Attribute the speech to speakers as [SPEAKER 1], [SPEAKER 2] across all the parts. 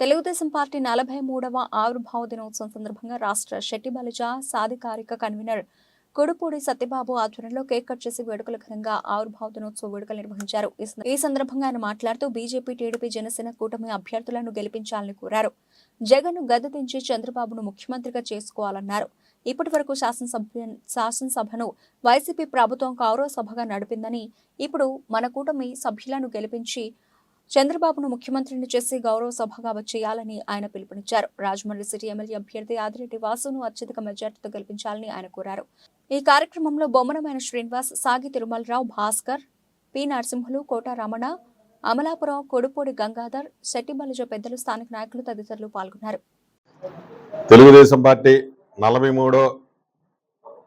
[SPEAKER 1] Telugu Desam party నలభై మూడవ ఆవిర్భావ దినోత్సవం సందర్భంగా రాష్ట్ర శెట్టి బలిజ సాధికారిక కన్వీనర్ కొడుపూడి సత్యబాబు ఆధ్వర్యంలో కేక్ కట్ చేసి వేడుకల ఘనంగా ఆవిర్భావ దినోత్సవ వేడుకలు నిర్వహించారు. ఈ సందర్భంగా ఆయన మాట్లాడుతూ బీజేపీ టీడీపీ జనసేన కూటమి అభ్యర్థులను గెలిపించాలని కోరారు. జగన్ గద్దె దించి చంద్రబాబును ముఖ్యమంత్రిగా చేసుకోవాలన్నారు. ఇప్పటి వరకు శాసనసభ శాసనసభను వైసీపీ ప్రభుత్వం గౌరవ సభగా నడిపిందని ఇప్పుడు మన కూటమి సభ్యులను గెలిపించి చంద్రబాబును ముఖ్యమంత్రిని చేసి గౌరవ సభగా చేయాలని ఆయన పిలుపునిచ్చారు. రాజమండ్రి సిటీ ఎమ్మెల్యే అభ్యర్థి ఆదిరెడ్డి వాసును అత్యధిక మెజార్టీతో గెలిపించాలని ఆయన కోరారు. ఈ కార్యక్రమంలో బొమ్మనమైన శ్రీనివాస్ సాగి తిరుమలరావు భాస్కర్ పి. నరసింహులు కోట రమణ అమలాపురం కొడుపూడి గంగాధర్ శెట్టిబలిజ పెద్దలు స్థానిక నాయకులు తదితరులు పాల్గొన్నారు.
[SPEAKER 2] తెలుగుదేశం పార్టీ నలభై మూడో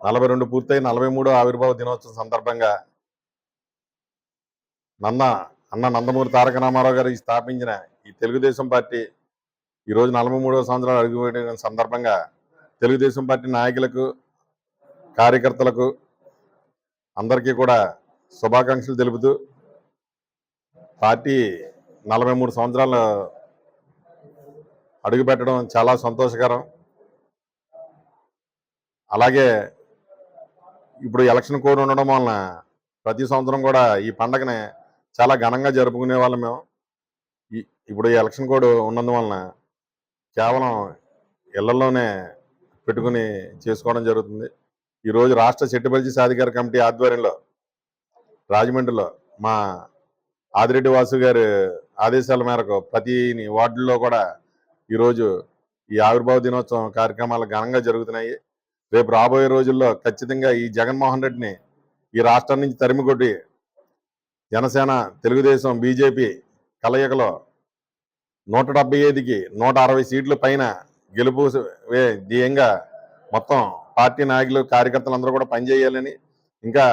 [SPEAKER 2] నలభై రెండు పూర్తయి నలభై మూడో ఆవిర్భావ దినోత్సవం సందర్భంగా నన్న అన్న నందమూరి తారక రామారావు గారు స్థాపించిన ఈ తెలుగుదేశం పార్టీ ఈరోజు నలభై మూడవ సంవత్సరాలు అడుగుపెట్టిన సందర్భంగా తెలుగుదేశం పార్టీ నాయకులకు కార్యకర్తలకు అందరికీ కూడా శుభాకాంక్షలు తెలుపుతూ పార్టీ నలభై మూడు సంవత్సరాలు అడుగుపెట్టడం చాలా సంతోషకరం. అలాగే ఇప్పుడు ఎలక్షన్ కోడ్ ఉండడం వలన ప్రతి సంవత్సరం కూడా ఈ పండగని చాలా ఘనంగా జరుపుకునే వాళ్ళం మేము. ఇప్పుడు ఈ ఎలక్షన్ కోడ్ ఉన్నందువలన కేవలం ఇళ్ళలోనే పెట్టుకుని చేసుకోవడం జరుగుతుంది. ఈరోజు రాష్ట్ర చెట్టుబల్జీ సాధికార కమిటీ ఆధ్వర్యంలో రాజమండ్రిలో మా ఆదిరెడ్డి వాసు గారి ఆదేశాల మేరకు ప్రతి వార్డుల్లో కూడా ఈరోజు ఈ ఆవిర్భావ దినోత్సవం కార్యక్రమాలు ఘనంగా జరుగుతున్నాయి. రేపు రాబోయే రోజుల్లో ఖచ్చితంగా ఈ జగన్మోహన్ రెడ్డిని ఈ రాష్ట్రం నుంచి తరిమికొట్టి జనసేన తెలుగుదేశం బీజేపీ కలయికలో నూట డెబ్బై ఐదుకి నూట అరవై సీట్ల పైన గెలుపు ధ్యేయంగా మొత్తం పార్టీ నాయకులు కార్యకర్తలు అందరూ కూడా పనిచేయాలని ఇంకా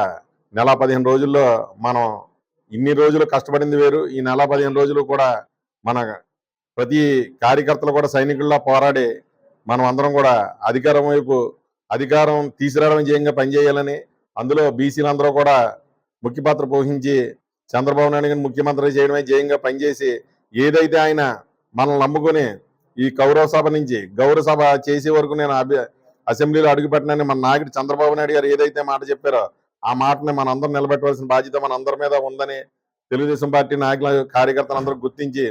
[SPEAKER 2] నెల పదిహేను రోజుల్లో మనం ఇన్ని రోజులు కష్టపడింది వేరు. ఈ నెల పదిహేను రోజులు కూడా మన ప్రతి కార్యకర్తలు కూడా సైనికుల్లా పోరాడి మనం అందరం కూడా అధికారం వైపు అధికారం తీసుకురావడం ధ్యేయంగా పనిచేయాలని అందులో బీసీలందరూ కూడా ముఖ్య పాత్ర పోషించి చంద్రబాబు నాయుడు గారిని ముఖ్యమంత్రి చేయడమే జయంగా పనిచేసి ఏదైతే ఆయన మనల్ని నమ్ముకొని ఈ కౌరవ సభ నుంచి గౌరవ సభ చేసే వరకు నేను అభి అసెంబ్లీలో అడుగుపెట్టినని మన నాయకుడు చంద్రబాబు నాయుడు గారు ఏదైతే మాట చెప్పారో ఆ మాటని మన అందరం నిలబెట్టవలసిన బాధ్యత మన అందరి మీద ఉందని తెలుగుదేశం పార్టీ నాయకుల కార్యకర్తలందరూ గుర్తించి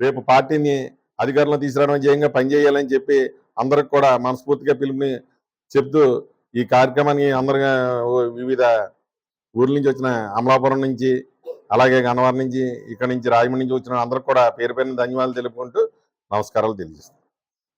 [SPEAKER 2] రేపు పార్టీని అధికారంలో తీసుకురావడం జయంగా పనిచేయాలని చెప్పి అందరికి కూడా మనస్ఫూర్తిగా పిలుపుని చెప్తూ ఈ కార్యక్రమాన్ని అందరు వివిధ ఊర్ల నుంచి వచ్చిన అమలాపురం నుంచి అలాగే గన్నవరం నుంచి ఇక్కడ నుంచి రాజమండ్రి నుంచి వచ్చిన అందరికి కూడా పేరు పేరున ధన్యవాదాలు తెలుపుకుంటూ నమస్కారాలు తెలియజేస్తాను